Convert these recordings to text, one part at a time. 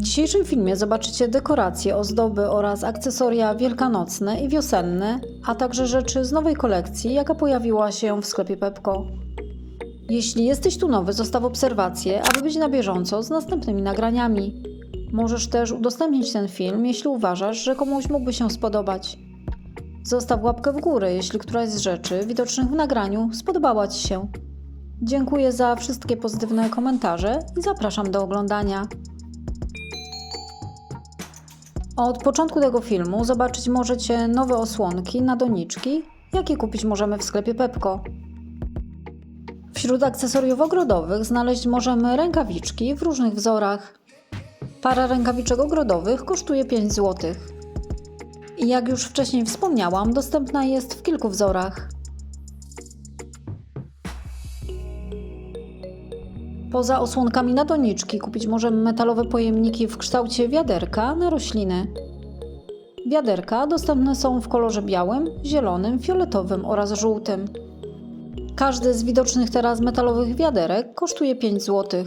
W dzisiejszym filmie zobaczycie dekoracje, ozdoby oraz akcesoria wielkanocne i wiosenne, a także rzeczy z nowej kolekcji, jaka pojawiła się w sklepie Pepko. Jeśli jesteś tu nowy, zostaw obserwację, aby być na bieżąco z następnymi nagraniami. Możesz też udostępnić ten film, jeśli uważasz, że komuś mógłby się spodobać. Zostaw łapkę w górę, jeśli któraś z rzeczy widocznych w nagraniu spodobała Ci się. Dziękuję za wszystkie pozytywne komentarze i zapraszam do oglądania. Od początku tego filmu zobaczyć możecie nowe osłonki na doniczki, jakie kupić możemy w sklepie Pepko. Wśród akcesoriów ogrodowych znaleźć możemy rękawiczki w różnych wzorach. Para rękawiczek ogrodowych kosztuje 5 zł. Jak już wcześniej wspomniałam, dostępna jest w kilku wzorach. Poza osłonkami na doniczki kupić możemy metalowe pojemniki w kształcie wiaderka na rośliny. Wiaderka dostępne są w kolorze białym, zielonym, fioletowym oraz żółtym. Każdy z widocznych teraz metalowych wiaderek kosztuje 5 zł.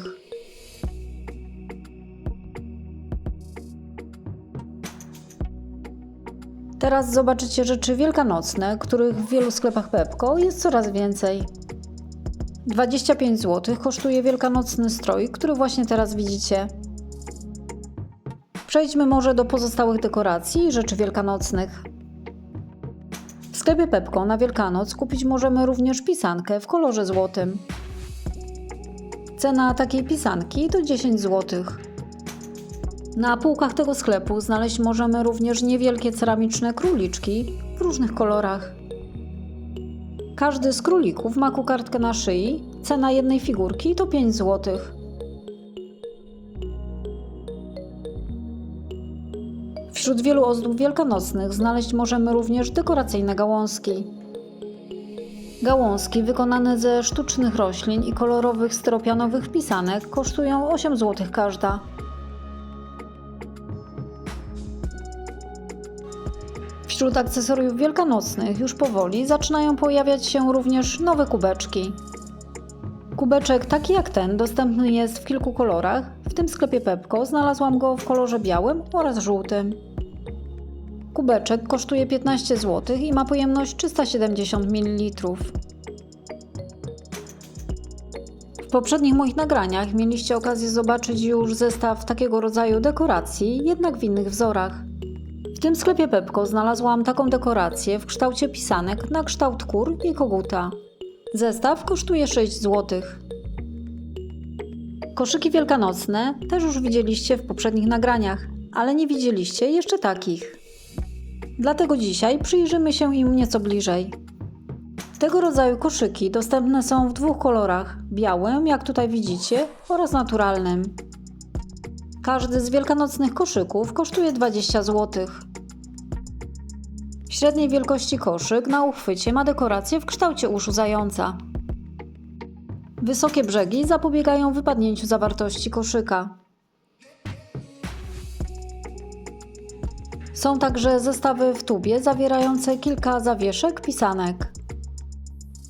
Teraz zobaczycie rzeczy wielkanocne, których w wielu sklepach Pepko jest coraz więcej. 25 zł kosztuje wielkanocny strój, który właśnie teraz widzicie. Przejdźmy może do pozostałych dekoracji i rzeczy wielkanocnych. W sklepie Pepko na Wielkanoc kupić możemy również pisankę w kolorze złotym. Cena takiej pisanki to 10 zł. Na półkach tego sklepu znaleźć możemy również niewielkie ceramiczne króliczki w różnych kolorach. Każdy z królików ma kokardkę na szyi. Cena jednej figurki to 5 zł. Wśród wielu ozdób wielkanocnych znaleźć możemy również dekoracyjne gałązki. Gałązki wykonane ze sztucznych roślin i kolorowych styropianowych pisanek kosztują 8 zł każda. Wśród akcesoriów wielkanocnych już powoli zaczynają pojawiać się również nowe kubeczki. Kubeczek taki jak ten dostępny jest w kilku kolorach. W tym sklepie Pepko znalazłam go w kolorze białym oraz żółtym. Kubeczek kosztuje 15 zł i ma pojemność 370 ml. W poprzednich moich nagraniach mieliście okazję zobaczyć już zestaw takiego rodzaju dekoracji, jednak w innych wzorach. Tym sklepie Pepko znalazłam taką dekorację w kształcie pisanek na kształt kur i koguta. Zestaw kosztuje 6 zł. Koszyki wielkanocne też już widzieliście w poprzednich nagraniach, ale nie widzieliście jeszcze takich. Dlatego dzisiaj przyjrzymy się im nieco bliżej. Tego rodzaju koszyki dostępne są w dwóch kolorach: białym, jak tutaj widzicie, oraz naturalnym. Każdy z wielkanocnych koszyków kosztuje 20 zł. Średniej wielkości koszyk na uchwycie ma dekorację w kształcie uszu zająca. Wysokie brzegi zapobiegają wypadnięciu zawartości koszyka. Są także zestawy w tubie zawierające kilka zawieszek pisanek.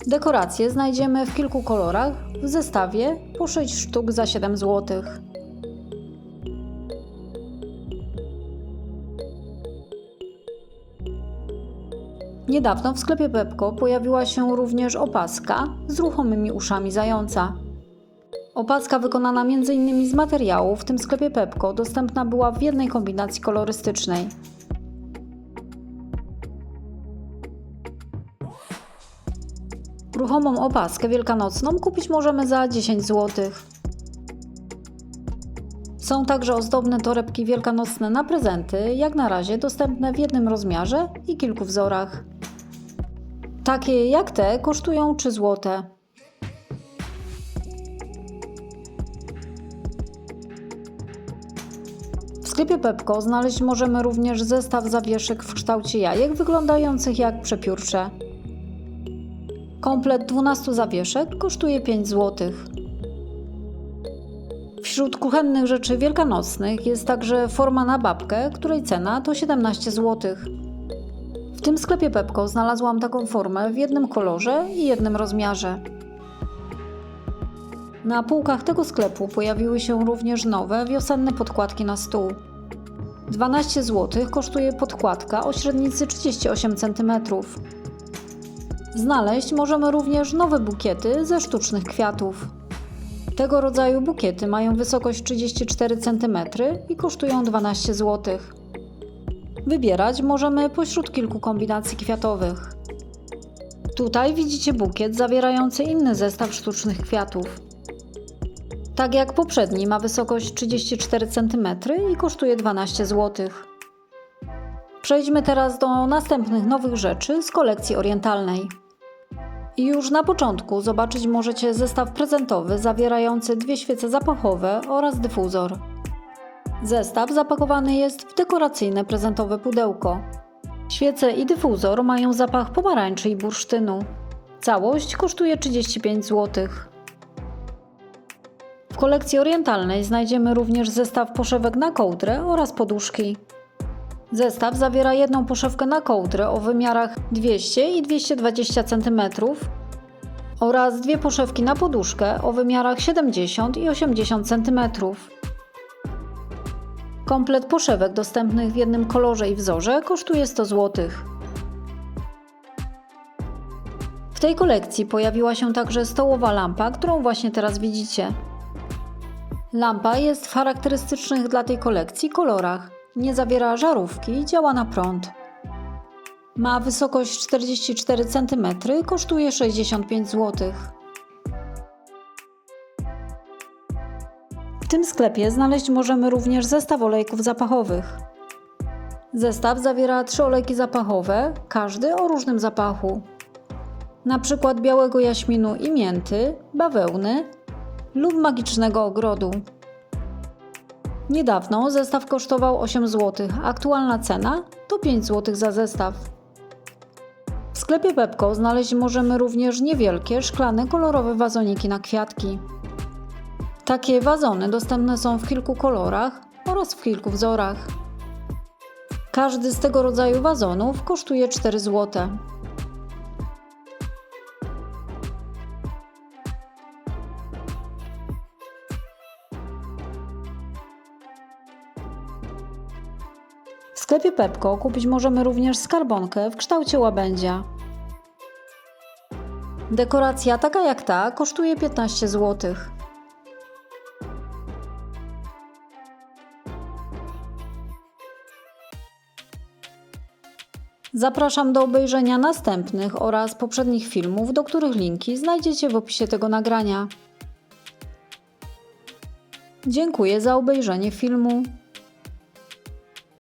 Dekoracje znajdziemy w kilku kolorach w zestawie po 6 sztuk za 7 zł. Niedawno w sklepie Pepko pojawiła się również opaska z ruchomymi uszami zająca. Opaska wykonana m.in. z materiału w tym sklepie Pepko dostępna była w jednej kombinacji kolorystycznej. Ruchomą opaskę wielkanocną kupić możemy za 10 zł. Są także ozdobne torebki wielkanocne na prezenty, jak na razie dostępne w jednym rozmiarze i kilku wzorach. Takie jak te kosztują 3 zł. W sklepie Pepko znaleźć możemy również zestaw zawieszek w kształcie jajek wyglądających jak przepiórcze. Komplet 12 zawieszek kosztuje 5 zł. Wśród kuchennych rzeczy wielkanocnych jest także forma na babkę, której cena to 17 zł. W tym sklepie Pepko znalazłam taką formę w jednym kolorze i jednym rozmiarze. Na półkach tego sklepu pojawiły się również nowe wiosenne podkładki na stół. 12 zł kosztuje podkładka o średnicy 38 cm. Znaleźć możemy również nowe bukiety ze sztucznych kwiatów. Tego rodzaju bukiety mają wysokość 34 cm i kosztują 12 zł. Wybierać możemy pośród kilku kombinacji kwiatowych. Tutaj widzicie bukiet zawierający inny zestaw sztucznych kwiatów. Tak jak poprzedni ma wysokość 34 cm i kosztuje 12 zł. Przejdźmy teraz do następnych nowych rzeczy z kolekcji orientalnej. Już na początku zobaczyć możecie zestaw prezentowy zawierający dwie świece zapachowe oraz dyfuzor. Zestaw zapakowany jest w dekoracyjne prezentowe pudełko. Świece i dyfuzor mają zapach pomarańczy i bursztynu. Całość kosztuje 35 zł. W kolekcji orientalnej znajdziemy również zestaw poszewek na kołdrę oraz poduszki. Zestaw zawiera jedną poszewkę na kołdrę o wymiarach 200 i 220 cm oraz dwie poszewki na poduszkę o wymiarach 70 i 80 cm. Komplet poszewek dostępnych w jednym kolorze i wzorze kosztuje 100 zł. W tej kolekcji pojawiła się także stołowa lampa, którą właśnie teraz widzicie. Lampa jest w charakterystycznych dla tej kolekcji kolorach. Nie zawiera żarówki i działa na prąd. Ma wysokość 44 cm, kosztuje 65 zł. W tym sklepie znaleźć możemy również zestaw olejków zapachowych. Zestaw zawiera trzy olejki zapachowe, każdy o różnym zapachu. Na przykład białego jaśminu i mięty, bawełny lub magicznego ogrodu. Niedawno zestaw kosztował 8 zł, aktualna cena to 5 zł za zestaw. W sklepie Pepko znaleźć możemy również niewielkie, szklane, kolorowe wazoniki na kwiatki. Takie wazony dostępne są w kilku kolorach oraz w kilku wzorach. Każdy z tego rodzaju wazonów kosztuje 4 zł. W sklepie Pepko kupić możemy również skarbonkę w kształcie łabędzia. Dekoracja taka jak ta kosztuje 15 zł. Zapraszam do obejrzenia następnych oraz poprzednich filmów, do których linki znajdziecie w opisie tego nagrania. Dziękuję za obejrzenie filmu.